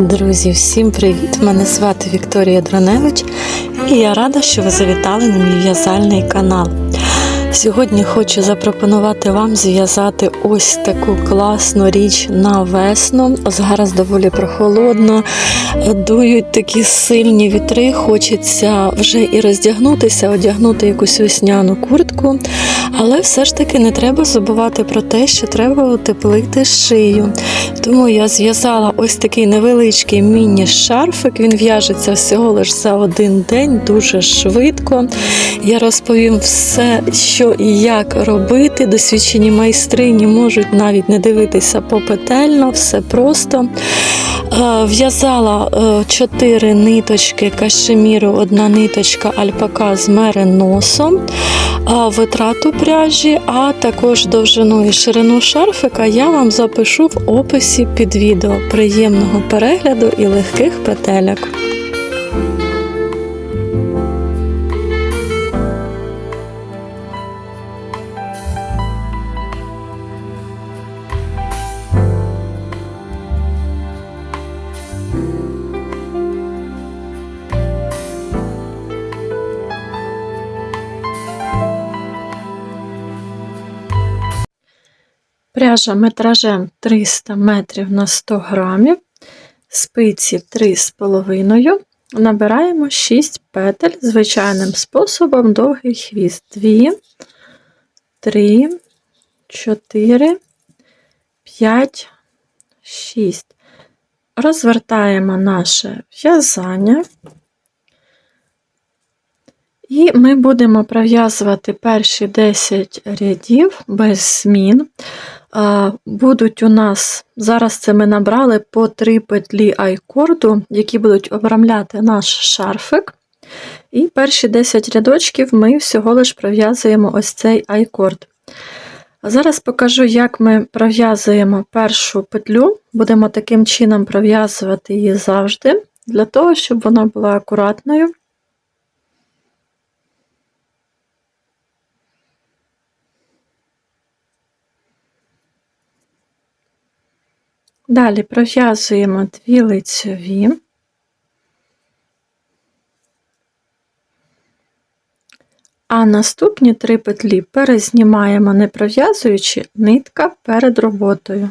Друзі, всім привіт! Мене звати Вікторія Дроневич і я рада, що ви завітали на мій в'язальний канал. Сьогодні хочу запропонувати вам зв'язати ось таку класну річ на весну. Зараз доволі прохолодно, дують такі сильні вітри. Хочеться вже і роздягнутися, одягнути якусь весняну куртку. Але все ж таки не треба забувати про те, що треба утеплити шию. Тому я зв'язала ось такий невеличкий міні-шарфик. Він в'яжеться всього лише за один день, дуже швидко. Я розповім все, що і як робити. Досвідчені майстрині можуть навіть не дивитися попетельно, все просто. Е, В'язала е, чотири ниточки кашеміру, одна ниточка альпака з мериносом, е, витрату пряжі, а також довжину і ширину шарфика я вам запишу в описі під відео. Приємного перегляду і легких петельок. Пряжа метражем 300 метрів на 100 грамів, спиці 3,5. Набираємо 6 петель звичайним способом довгий хвіст. 2, 3, 4, 5, 6. Розвертаємо наше в'язання. І ми будемо пров'язувати перші 10 рядів без змін. Будуть у нас, зараз це ми набрали по 3 петлі айкорду, які будуть обрамляти наш шарфик. І перші 10 рядочків ми всього лиш пров'язуємо ось цей айкорд. А зараз покажу, як ми пров'язуємо першу петлю. Будемо таким чином пров'язувати її завжди, для того, щоб вона була акуратною. Далі пров'язуємо дві лицьові, а наступні три петлі перезнімаємо, не пров'язуючи нитка перед роботою.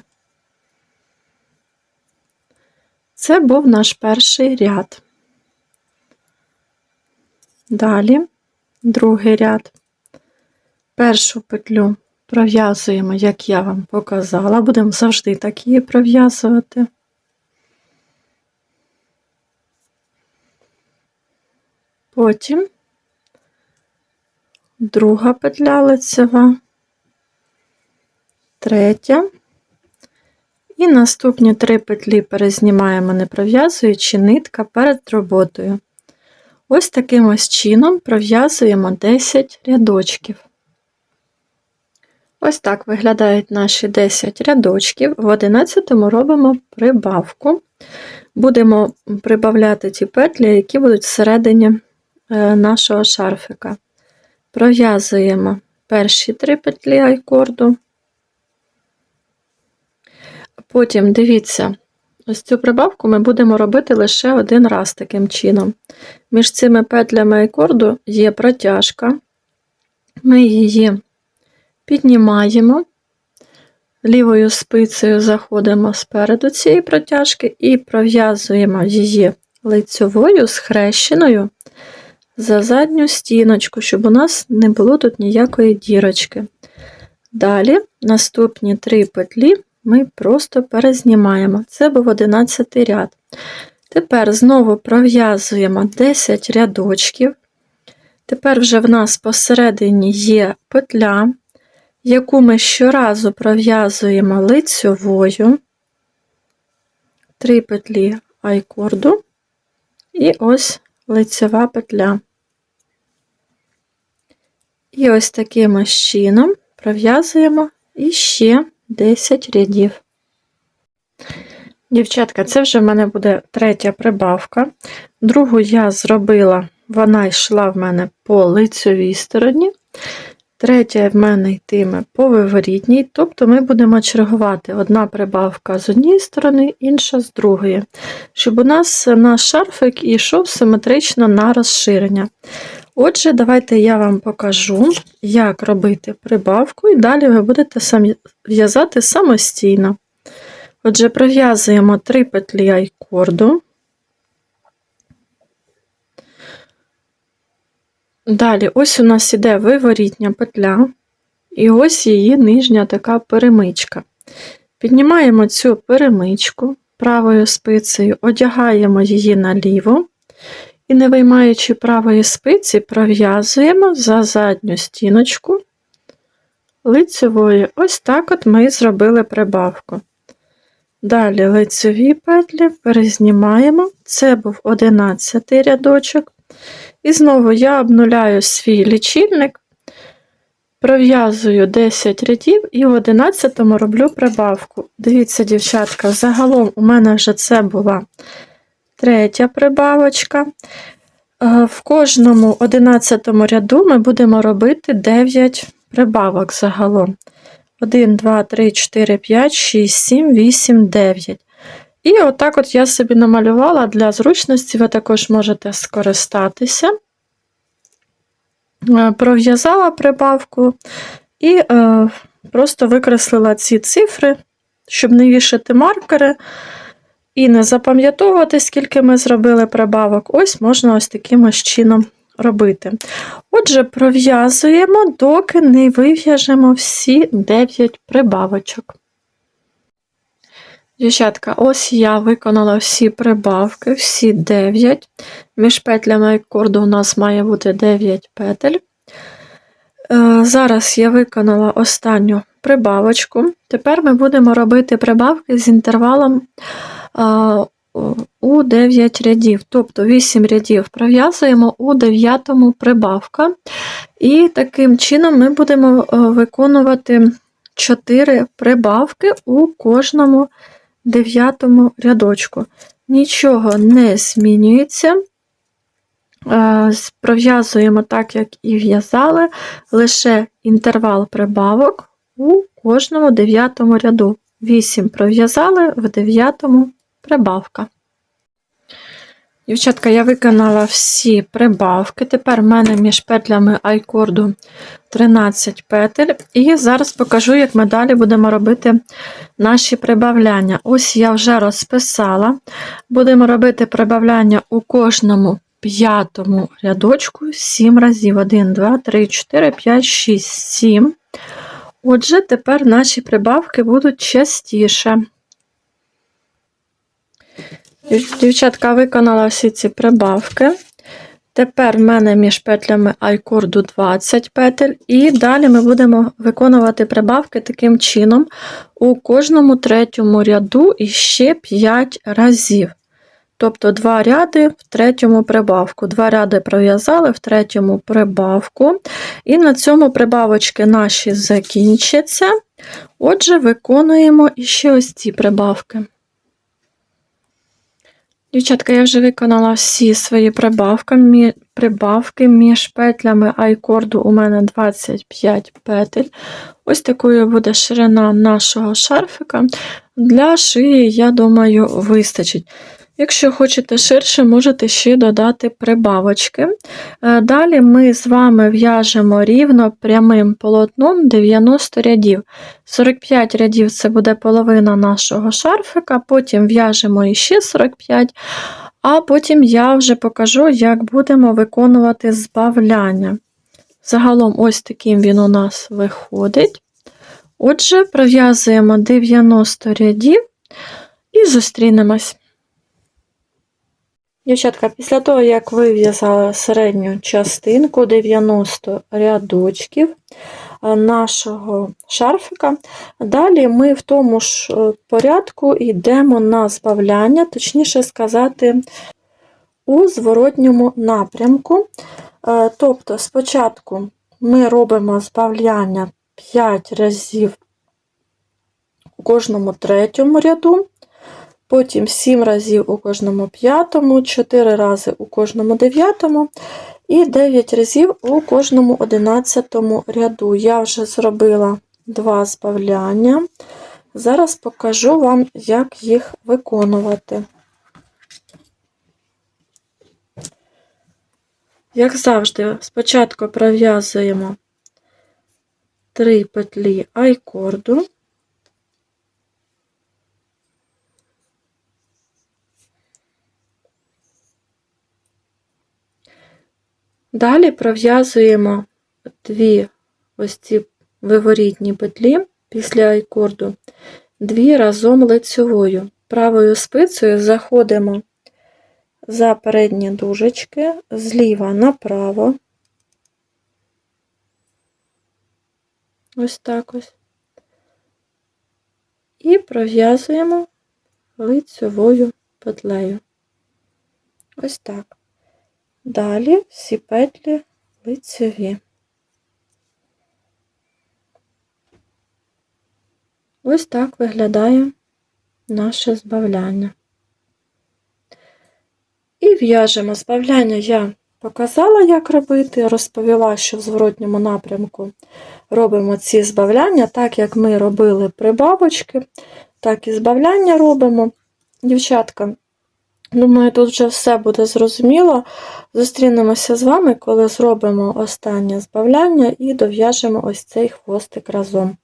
Це був наш перший ряд. Далі другий ряд, першу петлю пров'язуємо, як я вам показала, будемо завжди так її пров'язувати. Потім друга петля лицева, третя, і наступні три петлі перезнімаємо, не пров'язуючи нитка перед роботою. Ось таким ось чином пров'язуємо 10 рядочків. Ось так виглядають наші 10 рядочків. В 11 робимо прибавку. Будемо прибавляти ті петлі, які будуть всередині е, нашого шарфика. Пров'язуємо перші три петлі айкорду. Потім дивіться, ось цю прибавку ми будемо робити лише один раз таким чином. Між цими петлями айкорду є протяжка. Ми її піднімаємо, лівою спицею заходимо спереду цієї протяжки і пров'язуємо її лицьовою схрещеною за задню стіночку, щоб у нас не було тут ніякої дірочки. Далі наступні три петлі ми просто перезнімаємо. Це був 11 ряд. Тепер знову пров'язуємо 10 рядочків. Тепер вже в нас посередині є петля, яку ми щоразу пров'язуємо лицьовою, три петлі айкорду, і ось лицьова петля. І ось таким чином пров'язуємо іще 10 рядів. Дівчатка, це вже в мене буде третя прибавка. Другу я зробила, вона йшла в мене по лицьовій стороні. Третя в мене йтиме по виворітній, тобто ми будемо чергувати одна прибавка з однієї сторони, інша з другої, щоб у нас наш шарфик йшов симетрично на розширення. Отже, давайте я вам покажу, як робити прибавку, і далі ви будете в'язати самостійно. Отже, пров'язуємо 3 петлі айкорду. Далі, ось у нас іде виворітня петля, і ось її нижня така перемичка. Піднімаємо цю перемичку правою спицею, одягаємо її наліво і, не виймаючи правої спиці, пров'язуємо за задню стіночку лицевої. Ось так от ми зробили прибавку. Далі лицеві петлі перезнімаємо. Це був 11 рядочок. І знову я обнуляю свій лічильник, пров'язую 10 рядів і в 11 роблю прибавку. Дивіться, дівчатка, загалом у мене вже це була третя прибавочка. Е, В кожному 11 ряду ми будемо робити 9 прибавок загалом. 1, 2, 3, 4, 5, 6, 7, 8, 9. І отак от я собі намалювала для зручності, ви також можете скористатися. Е, Пров'язала прибавку і е, просто викреслила ці цифри, щоб не вішати маркери і не запам'ятовувати, скільки ми зробили прибавок. Ось можна ось таким ось чином робити. Отже, пров'язуємо, доки не вив'яжемо всі 9 прибавочок. Дівчатка, ось я виконала всі прибавки, всі 9. Між петлями акорду у нас має бути 9 петель. Е, Зараз я виконала останню прибавочку. Тепер ми будемо робити прибавки з інтервалом у 9 рядів, тобто 8 рядів пров'язуємо у 9 прибавка. І таким чином ми будемо е, виконувати 4 прибавки у кожному дев'ятому рядочку. Нічого не змінюється. Е, Пров'язуємо так, як і в'язали, лише інтервал прибавок у кожному дев'ятому ряду. 8 пров'язали в дев'ятому прибавка. Дівчатка, я виконала всі прибавки. Тепер в мене між петлями айкорду 13 петель. І зараз покажу, як ми далі будемо робити наші прибавляння. Ось я вже розписала. Будемо робити прибавляння у кожному п'ятому рядочку 7 разів. 1, 2, 3, 4, 5, 6, 7. Отже, тепер наші прибавки будуть частіше. Дівчатка виконала всі ці прибавки. Тепер в мене між петлями айкорду 20 петель, і далі ми будемо виконувати прибавки таким чином у кожному третьому ряду і ще 5 разів. Тобто два ряди в третьому прибавку. Два ряди пров'язали в третьому прибавку. І на цьому прибавочки наші закінчаться. Отже, виконуємо іще ось ці прибавки. Дівчатка, я вже виконала всі свої прибавки. Прибавки між петлями айкорду у мене 25 петель. Ось такою буде ширина нашого шарфика. Для шиї, я думаю, вистачить. Якщо хочете ширше, можете ще додати прибавочки. Е, Далі ми з вами в'яжемо рівно прямим полотном 90 рядів. 45 рядів це буде половина нашого шарфика, потім в'яжемо іще 45, а потім я вже покажу, як будемо виконувати збавляння. Загалом, ось таким він у нас виходить. Отже, пров'язуємо 90 рядів і зустрінемось. Дівчатка, після того, як вив'язала середню частинку 90 рядочків нашого шарфика, далі ми в тому ж е, порядку йдемо на збавляння, точніше сказати, у зворотньому напрямку. Е, Тобто, спочатку ми робимо збавляння 5 разів у кожному третьому ряду, потім 7 разів у кожному п'ятому, 4 рази у кожному дев'ятому. І 9 разів у кожному 11 ряду. Я вже зробила два збавляння. Зараз покажу вам, як їх виконувати. Як завжди, спочатку пров'язуємо 3 петлі айкорду. Далі пров'язуємо дві ось ці виворітні петлі після айкорду, дві разом лицьовою. Правою спицею заходимо за передні дужечки, зліва направо. Ось так ось. І пров'язуємо лицьовою петлею. Ось так. Далі всі петлі лицеві. Ось так виглядає наше збавляння. І в'яжемо збавляння я показала, як робити, розповіла, що в зворотньому напрямку робимо ці збавляння, так як ми робили прибавочки, так і збавляння робимо. Дівчатка, Думаю, тут вже все буде зрозуміло. Зустрінемося з вами, коли зробимо останнє збавляння і дов'яжемо ось цей хвостик разом.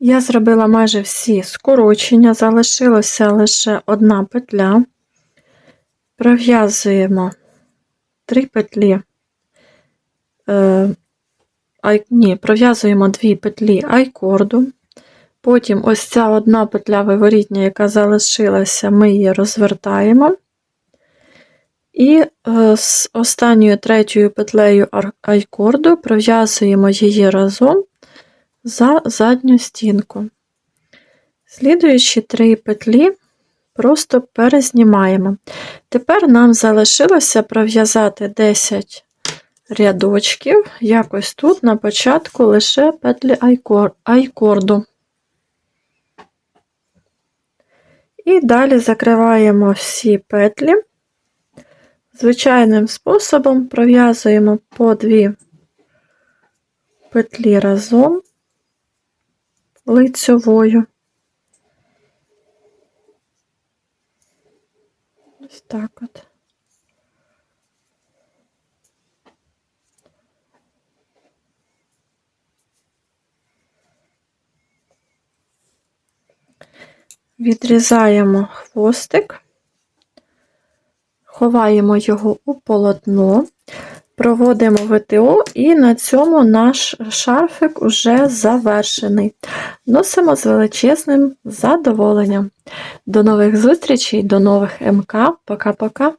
Я зробила майже всі скорочення, залишилася лише одна петля. Пров'язуємо три петлі, е, ні, пров'язуємо дві петлі айкорду. Потім ось ця одна петля виворітня, яка залишилася, ми її розвертаємо. І е, з останньою третьою петлею айкорду пров'язуємо її разом за задню стінку. Слідуючі три петлі просто перезнімаємо. Тепер нам залишилося пров'язати 10 рядочків, якось тут на початку лише петлі айкорду. І далі закриваємо всі петлі. Звичайним способом пров'язуємо по дві петлі разом лицьовою. Ось так от. Відрізаємо хвостик, ховаємо його у полотно, проводимо ВТО, і на цьому наш шарфик уже завершений. Носимо з величезним задоволенням. До нових зустрічей, до нових МК. Пока-пока!